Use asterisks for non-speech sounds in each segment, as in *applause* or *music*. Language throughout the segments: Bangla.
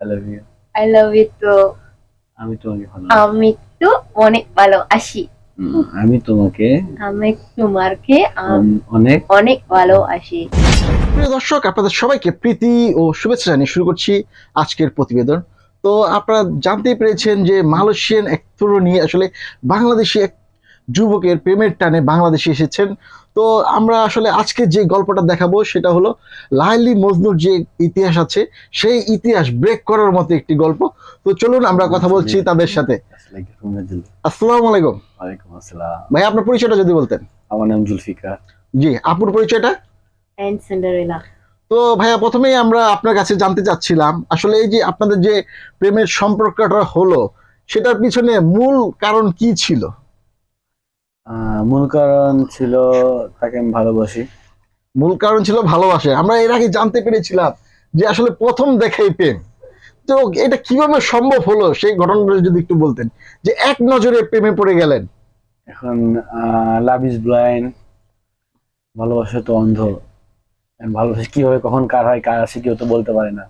I love you I love you আমি তোমাকে ভালো আমি তো অনেক ভালোবাসি। হুম, আমি তোমাকে আমি তোমাকে আম- অনেক অনেক ভালোবাসি। প্রিয় দর্শক আপনাদের সবাইকে প্রীতি ও শুভেচ্ছা জানিয়ে শুরু করছি আজকের প্রতিবেদন। তো আপনারা জানতেই পেরেছেন যে মালয়েশিয়ান এক তরুণী আসলে বাংলাদেশি এক যুবকের প্রেমের টানে বাংলাদেশে এসেছেন। তো আমরা আসলে আজকে যে গল্পটা দেখাবো সেটা হলো লাইলি মজনুর যে ইতিহাস আছে সেই ইতিহাস ব্রেক করার মতো একটি গল্প। তো চলুন আমরা কথা বলছি তাদের সাথে। আসসালামু আলাইকুম। ওয়ালাইকুম আসসালাম। ভাই আপনার পরিচয়টা যদি বলতেন। আমার নাম জুলফিকার। জি আপুর পরিচয়টা? সিন্ডারেলা তো ভাইয়া প্রথমেই আমরা আপনার কাছে জানতে চাচ্ছিলাম আসলে এই যে আপনাদের যে প্রেমের সম্পর্কটা হলো সেটার পিছনে মূল কারণ কি ছিল? মূল কারণ ছিল তাকে আমি ভালোবাসি। মূল কারণ ছিল ভালোবাসা। আমরা এর আগে জানতে পেরেছিলাম যে আসলে প্রথম দেখাই প্রেম। তো এটা কীভাবে সম্ভব হলো সেই ঘটনাটা যদি একটু বলতেন যে এক নজরে প্রেমে পড়ে গেলেন। এখন লাভ ইজ ব্লাইন্ড ভালোবাসা তো অন্ধ। ভালোবাসি কীভাবে কখন কার হয় কার আসে কেউ তো বলতে পারে না।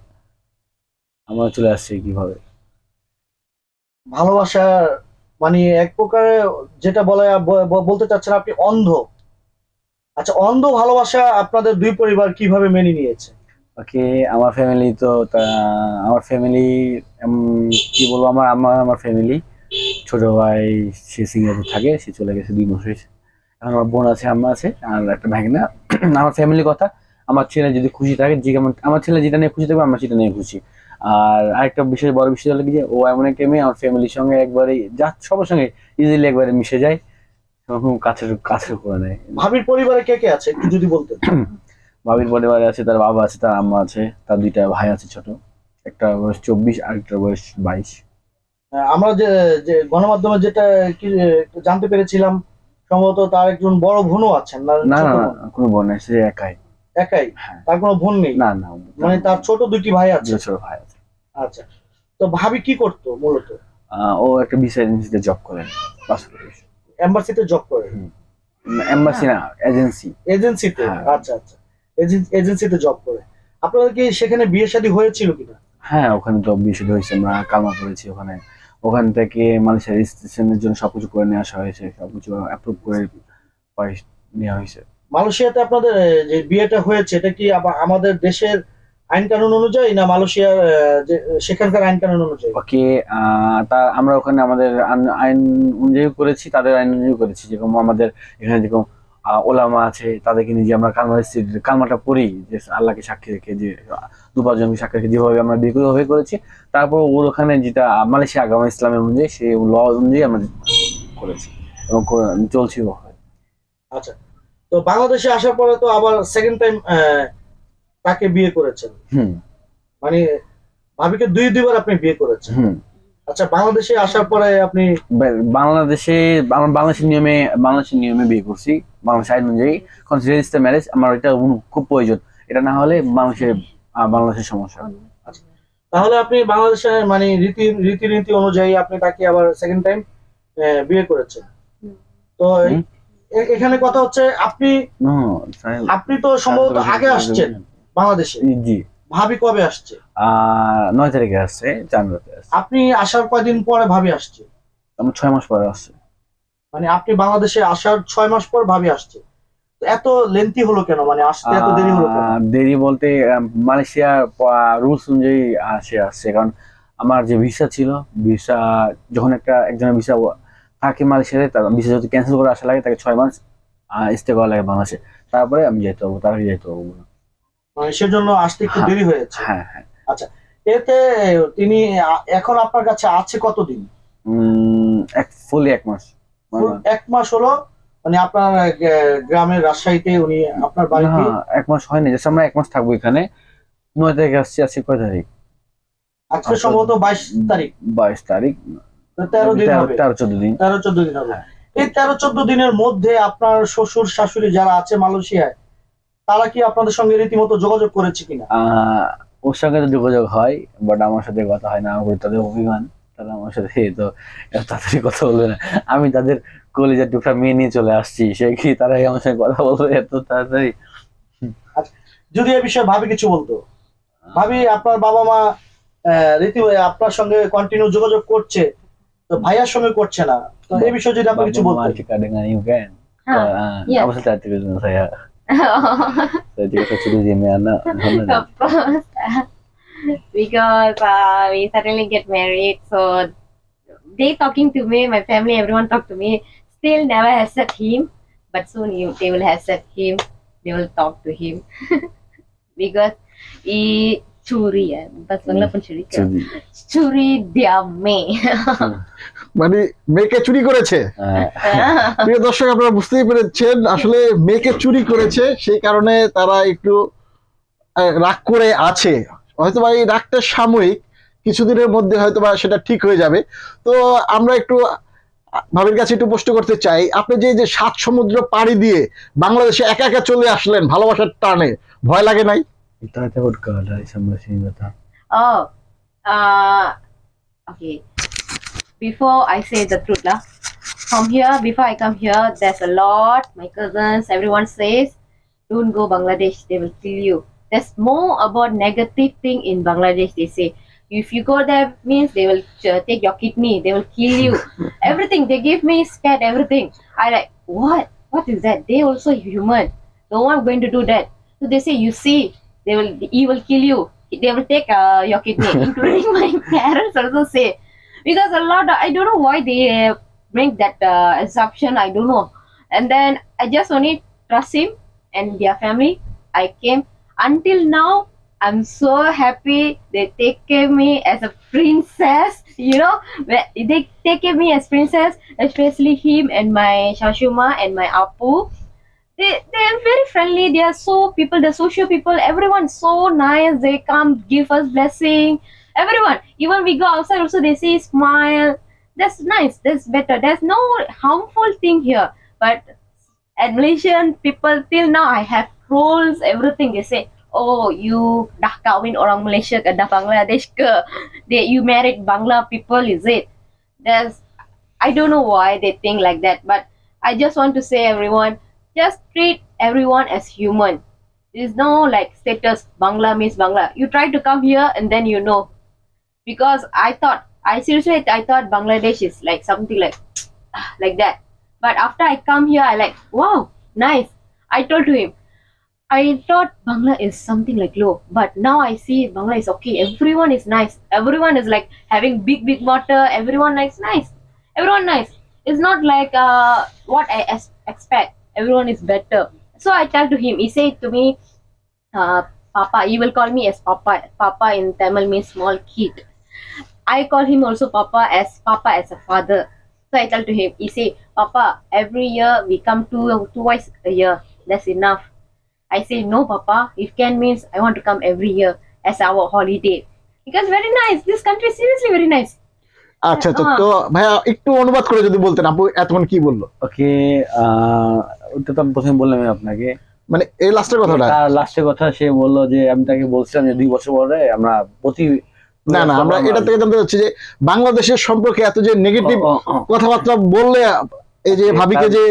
আমরা চলে আসছি কীভাবে। ভালোবাসার মানে এক প্রকারে যেটা বলে বলতে চাচ্ছেন আপনি অন্ধ। আচ্ছা অন্ধ ভালোবাসা আপনাদের দুই পরিবার কীভাবে মেনে নিয়েছে? ওকে, আমার ফ্যামিলি তো আমার ফ্যামিলি কি বলব, আমার আমার আমার ফ্যামিলি ছোট ভাই, সে সিঙ্গাপুর থাকে, সে চলে গেছে দুই হয়েছে এখন আমার বোন আছে, আম্মা আছে, আর একটা ভাগনা। আমার ফ্যামিলির কথা, আমার ছেলে যদি খুশি থাকে, যে কেমন আমার ছেলে যেটা নিয়ে খুশি থাকবে, আমরা সেটা নিয়ে খুশি। আর আরেকটা বিশেষ বড় বিষয় হলো কি যে ও এমন একটা মেয়ে আমার ফ্যামিলির সঙ্গে একবারে যা সবার সঙ্গে ইজিলি একবারে মিশে যায়। খুব কাছের কাছের করে নেয়। ভাবির পরিবারে কে কে আছে? একটু যদি বলতেন। *clears throat* বাবির পরিবারে আছে তার বাবা আছে তার আম্মা আছে তার দুইটা ভাই আছে ছোট। একটা বয়স চব্বিশ আর একটা বয়স বাইশ। আহ, আমরা যে যে গণমাধ্যমে যেটা কি জানতে পেরেছিলাম সম্ভবত তার একজন বড় বোনও আছেন না না কোনো বোন নেই সে একাই। একাই? হ্যাঁ। তার কোনো বোন নেই? না না মানে তার ছোট দুইটি ভাই আছে? ছোট ভাই আছে। আচ্ছা। তো ভাবি কি করতো মূলত? ও একটা ভিসা এজেন্সিতে জব করেন পাসপোর্ট এম্বাসিতে জব করে? এম্বাসি না এজেন্সি এজেন্সিতে হ্যাঁ। আচ্ছা আচ্ছা। এজেন্সিতে জব করে। আপনাদের কি সেখানে বিয়ে শাদী হয়েছিল কিনা? হ্যাঁ ওখানে তো বিয়ে হয়েছে আমরা কালমা করেছি ওখানে। ওখান থেকে মানুষের রেজিস্ট্রেশনের জন্য সবকিছু করে নিয়ে আসা হয়েছে সবকিছু অ্যাপ্রুভ করে নেওয়া হয়েছে। মালয়েশিয়াতে আপনাদের যে বিয়েটা হয়েছে এটা কি আবার আমাদের দেশের আইন কানুন অনুযায়ী না মালয়েশিয়ার যে সেখানকার আইন কানুন অনুযায়ী ওকে তা আমরা ওখানে আমাদের আইন অনুযায়ী করেছি তাদের আইন অনুযায়ী করেছি। যেরকম আমাদের এখানে যেরকম আহ, ওলামা আছে তাদেরকে নিয়ে যে আমরা কালমা কালমাটা পড়ি যে আল্লাহকে সাক্ষী রেখে যে দু পাঁচজনকে সাক্ষী রেখে যেভাবে আমরা বিয়ে করি ওভাবে করেছি। তারপর ওর ওখানে যেটা মালয়েশিয়া আগামা ইসলামের অনুযায়ী সেই ল অনুযায়ী আমরা করেছি এবং করে- চলছি আচ্ছা। তো বাংলাদেশে আসার পরে তো আবার সেকেন্ড টাইম তাকে বিয়ে করেছেন। মানে ভাবিকে দুই দুইবার আপনি বিয়ে করেছেন। আচ্ছা বাংলাদেশে আসার পরে আপনি বাংলাদেশে আমরা বাংলাদেশের নিয়মে বাংলাদেশের নিয়মে বিয়ে করছি বাংলাদেশ আইন অনুযায়ী। রেজিস্টার ম্যারেজ আমার এটা খুব প্রয়োজন। এটা না হলে বাংলাদেশের আহ, বাংলাদেশের সমস্যা। তাহলে আপনি বাংলাদেশে মানে রীতি রীতিনীতি অনুযায়ী আপনি তাকে আবার সেকেন্ড টাইম বিয়ে করেছেন। তো এখানে কথা হচ্ছে আপনি আপনি তো সম্ভবত আগে আসছেন বাংলাদেশে। জি ভাবি কবে আসছে? আহ, নয় তারিখে আসছে জানুয়ারিতে আসছে। আপনি আসার কয়দিন পরে ভাবি আসছে? ছয় মাস পরে আসছে। মানে আপনি বাংলাদেশে আসার ছয় মাস পর ভাবি আসছে। এত লেন্থি হলো কেন? মানে আসতে এত দেরি হলো দেরি বলতে আহ, মালয়েশিয়ার রুলস অনুযায়ী আসে আসছে। কারণ আমার যে ভিসা ছিল ভিসা যখন একটা একজনের ভিসা থাকে মালয়েশিয়াতে তার ভিসা যদি ক্যান্সেল করে আসা লাগে তাকে ছয় মাস স্টে করা লাগে বাংলাদেশে। তারপরে আমি যেতে হব তার আগে যেতে হব না। সেজন্য আসতে একটু হ্যাঁ। দেরি হয়েছে। হ্যাঁ হ্যাঁ। আচ্ছা এতে তিনি এখন আপনার কাছে আছে কতদিন? এক ফুলি এক মাস। এক মাস হলো মানে আপনার গ্রামের রাজশাহীতে উনি আপনার বাড়িতে? এক মাস হয়নি জাস্ট আমরা এক মাস থাকব এখানে। নয় তারিখে আসছি আজকে কয় তারিখ? আজকে। সম্ভবত বাইশ তারিখ। বাইশ তারিখ। তেরো দিন হবে। তেরো চোদ্দ দিন। তেরো চোদ্দ দিন হবে। এই তেরো চোদ্দ দিনের মধ্যে আপনার শ্বশুর শাশুড়ি যারা আছে মালয়েশিয়ায় তারা কি আপনাদের সঙ্গে রীতিমতো যোগাযোগ করেছে কিনা? ওর সঙ্গে তো যোগাযোগ হয় বাট আমার সাথে কথা হয় না আমার তাদের অভিমান। তারা আমার সাথে তো তাড়াতাড়ি কথা বলবে না। আমি তাদের কলেজের টুকরা মেয়ে নিয়ে চলে আসছি। সে কি তারাই আমার সঙ্গে কথা বলবে এত তাড়াতাড়ি? যদি এ বিষয়ে ভাবি কিছু বলতো। ভাবি আপনার বাবা মা আহ, রীতি আপনার সঙ্গে কন্টিনিউ যোগাযোগ করছে। তো ভাইয়ার সঙ্গে করছে না তো এই বিষয়ে যদি আপনি কিছু Bapak বলতেন Martika dengan you kan Hah, Ah, yes. apa saya cerita dengan saya saya juga saya sudah jadi anak of course. *laughs* because uh, we suddenly get married, so they talking to me, my family, everyone talk to me. Still never accept him, but soon you, they will accept him. They will talk to him *laughs* because he curi ya, bahasa Bangla pun curi. ke? Jadi, Curi. Dia me. মানে মেয়েকে চুরি করেছে প্রিয় দর্শক আপনারা বুঝতেই পেরেছেন আসলে মেয়েকে চুরি করেছে সেই কারণে তারা একটু রাগ করে আছে হয়তো বা এই রাগটা সাময়িক কিছুদিনের মধ্যে হয়তো বা সেটা ঠিক হয়ে যাবে তো আমরা একটু ভাবির কাছে একটু প্রশ্ন করতে চাই আপনি যে যে সাত সমুদ্র পাড়ি দিয়ে বাংলাদেশে একা একা চলে আসলেন ভালোবাসার টানে ভয় লাগে নাই? Kita ada berkala sama sini kata. Oh, uh, okay. Before I say the truth, lah, from here, before I come here, there's a lot. My cousins, everyone says, don't go Bangladesh, they will kill you. There's more about negative thing in Bangladesh. They say, if you go there, means they will uh, take your kidney, they will kill you. *laughs* everything they give me scared. Everything. I like what? What is that? They also human. No one going to do that. So they say, you see, they will he will kill you. They will take uh, your kidney *laughs* including my *laughs* parents also say because a lot of, i don't know why they bring that uh, assumption i don't know. And then i just only trust him and their family. I came until now i'm so happy they take care of me as a princess *laughs* you know? They take care of me as princess especially him and my shashuma and my apu they they are very friendly. They are so people. The social people. Everyone so nice. They come give us blessing. Everyone. Even we go outside also they say smile. That's nice. That's better. There's no harmful thing here. But at Malaysian people till now I have rules. Everything they say. Oh, you dah kahwin orang Malaysia ke dah Bangladesh ke? They you married Bangla people is it? There's I don't know why they think like that, but I just want to say everyone just treat everyone as human. There's no like status Bangla means Bangla. You try to come here and then you know. Because I thought I seriously I thought Bangladesh is like something like *tsk* like that. But after I come here I like wow, nice. I told to him I thought Bangla is something like low, but now I see Bangla is okay. Everyone is nice. Everyone is like having big, big water. Everyone likes nice. Everyone nice. It's not like uh, what I expect Everyone is better. So I tell to him. He said to me, uh, "Papa." He will call me as Papa. Papa in Tamil means small kid. I call him also Papa as Papa as a father. So I tell to him. He say, "Papa, every year we come two twice a year. That's enough." I say, no, Papa. If can means I want to come every year as our holiday. Because very nice. This country is seriously very nice. আচ্ছা আচ্ছা তো ভাইয়া একটু অনুবাদ করে যদি বলতেন আপু এতক্ষণ কি বললো ওকে আহ, ওটা তো প্রথমে বললাম আপনাকে। মানে এই লাস্টের কথাটা? তার লাস্টের কথা সে বলল যে আমি তাকে বলছিলাম যে দুই বছর পরে আমরা প্রতি না না আমরা এটা থেকে জানতে চাচ্ছি যে বাংলাদেশের সম্পর্কে এত যে নেগেটিভ। কথাবার্তা বললে এই যে ভাবিকে যে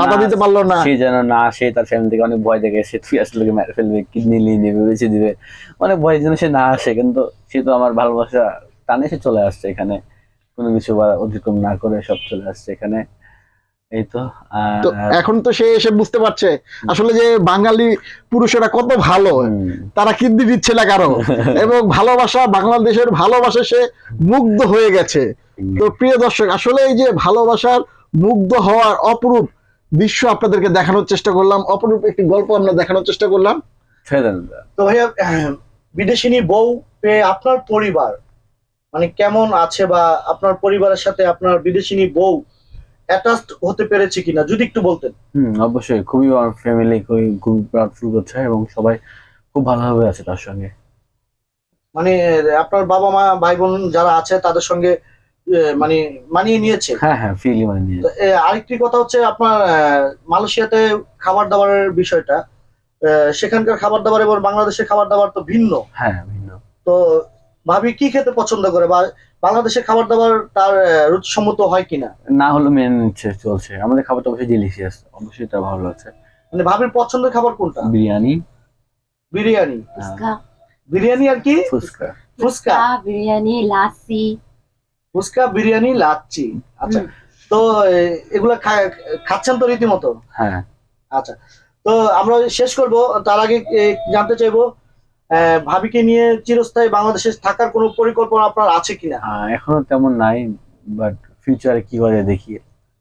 বাধা দিতে পারল না। সে যেন না আসে তার ফ্যামিলি থেকে অনেক ভয় দেখে সে তুই আসলে মেরে ফেলবে কিডনি নিয়ে নেবে বেঁচে দিবে। অনেক ভয় যেন সে না আসে কিন্তু সে তো আমার ভালোবাসা টানে সে চলে আসছে এখানে। কোনো কিছু বা অতিক্রম না করে সব চলে আসছে এখানে। এই তো এখন তো সে এসে বুঝতে পারছে। আসলে যে বাঙালি পুরুষেরা কত ভালো তারা কিডনি দিচ্ছে না কারও। *laughs* এবং ভালোবাসা বাংলাদেশের ভালোবাসা সে মুগ্ধ হয়ে গেছে। তো প্রিয় দর্শক আসলে এই যে ভালোবাসার মুগ্ধ হওয়ার অপরূপ দৃশ্য আপনাদেরকে দেখানোর চেষ্টা করলাম। অপরূপ একটি গল্প আমরা দেখানোর চেষ্টা করলাম। তো ভাইয়া বিদেশিনী বউ পেয়ে আপনার পরিবার মানে কেমন আছে বা আপনার পরিবারের সাথে আপনার বিদেশিনী বউ অ্যাটাচড হতে পেরেছে কিনা যদি একটু বলতেন। হুম অবশ্যই। খুবই আমার ফ্যামিলি খুবই খুবই প্রাউডফুল করছে এবং সবাই খুব ভালোভাবে আছে তার সঙ্গে। মানে আপনার বাবা মা ভাই বোন যারা আছে তাদের সঙ্গে মানে মানিয়ে নিয়েছে? হ্যাঁ হ্যাঁ ফিলি মানে নিয়ে আরেকটি কথা হচ্ছে আপনার মালয়েশিয়াতে খাবার দাবারের বিষয়টা সেখানকার খাবার দাবার এবং বাংলাদেশের খাবার দাবার তো ভিন্ন। হ্যাঁ ভিন্ন। তো ভাবি কি খেতে পছন্দ করে? বা বাংলাদেশের খাবার দাবার তার রুচিসম্মত হয় কিনা? না হলেও মেন চলছে। আমাদের খাবারটা অবশ্যই ডেলিশিয়াস অবশ্যই তার ভালো লাগছে। মানে ভাবির পছন্দের খাবার কোনটা? বিরিয়ানি। বিরিয়ানি. বিরিয়ানি আর কি? ফুচকা। ফুচকা। বিরিয়ানি লাসি ফুচকা বিরিয়ানি লাচ্ছি। আচ্ছা। তো এগুলা খা- খাচ্ছেন তো রীতিমতো? হ্যাঁ। আচ্ছা। তো আমরা শেষ করব। তার আগে জানতে চাইব ভাবিকে নিয়ে চিরস্থায়ী বাংলাদেশে থাকার কোনো পরিকল্পনা আপনার আছে কিনা এখনও তেমন নাই বাট ফিউচারে কি করে দেখি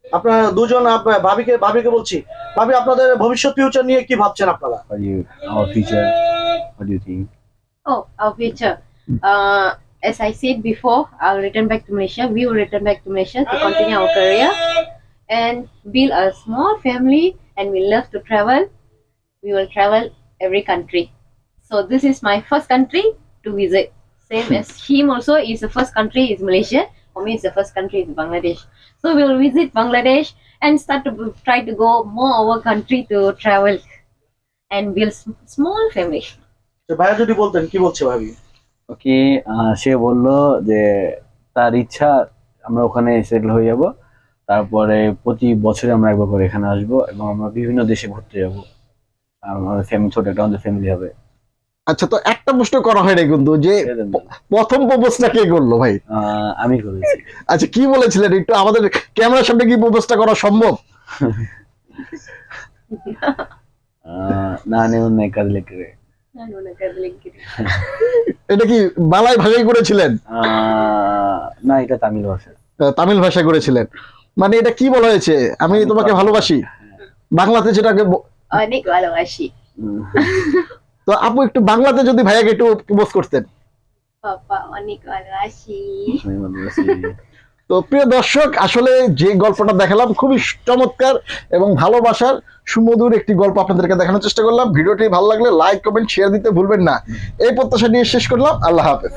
আপনারা দুজন ভাবিকে ভাবিকে বলছি ভাবি আপনাদের ভবিষ্যৎ ফিউচার নিয়ে কি ভাবছেন আপনারা our future, what do you think? Oh, our future. Uh, as I said before, I'll return back to Malaysia. We will return back to Malaysia to continue our career and build a small family. And we love to travel. We will travel every country. So this is my first country to visit. Same as him also is the first country is Malaysia. For me, it's the first country is Bangladesh. So we will visit Bangladesh and start to try to go more our country to travel and build small family. তো ভাইয়া যদি বলতেন কি বলছে ভাবি ওকে সে বলল যে তার ইচ্ছা আমরা ওখানে সেটেল হয়ে যাব তারপরে প্রতি বছরে আমরা একবার করে এখানে আসব এবং আমরা বিভিন্ন দেশে ঘুরতে যাব আর আমাদের ফ্যামিলি ছোট একটা আমাদের ফ্যামিলি হবে আচ্ছা তো একটা প্রশ্ন করা হয় না কিন্তু যে প্রথম প্রপোজটা কে করল ভাই? আমি করেছি। আচ্ছা কি বলেছিলেন? একটু আমাদের ক্যামেরার সামনে কি প্রপোজটা করা সম্ভব? আহ, নানে অনেক কাজ লেগে এটা কি বালাই ভাষায় করেছিলেন? না এটা তামিল ভাষা তামিল ভাষায় করেছিলেন। মানে এটা কি বলা হয়েছে? আমি তোমাকে ভালোবাসি। বাংলাতে যেটাকে ব- অনেক ভালোবাসি। তো আপু একটু বাংলাতে যদি ভাইয়াকে একটু প্রপোজ করতেন। তো প্রিয় দর্শক আসলে যে গল্পটা দেখালাম খুবই চমৎকার এবং ভালোবাসার সুমধুর একটি গল্প আপনাদেরকে দেখানোর চেষ্টা করলাম। ভিডিওটি ভালো লাগলে লাইক কমেন্ট শেয়ার দিতে ভুলবেন না। এই প্রত্যাশা নিয়ে শেষ করলাম। আল্লাহ হাফেজ।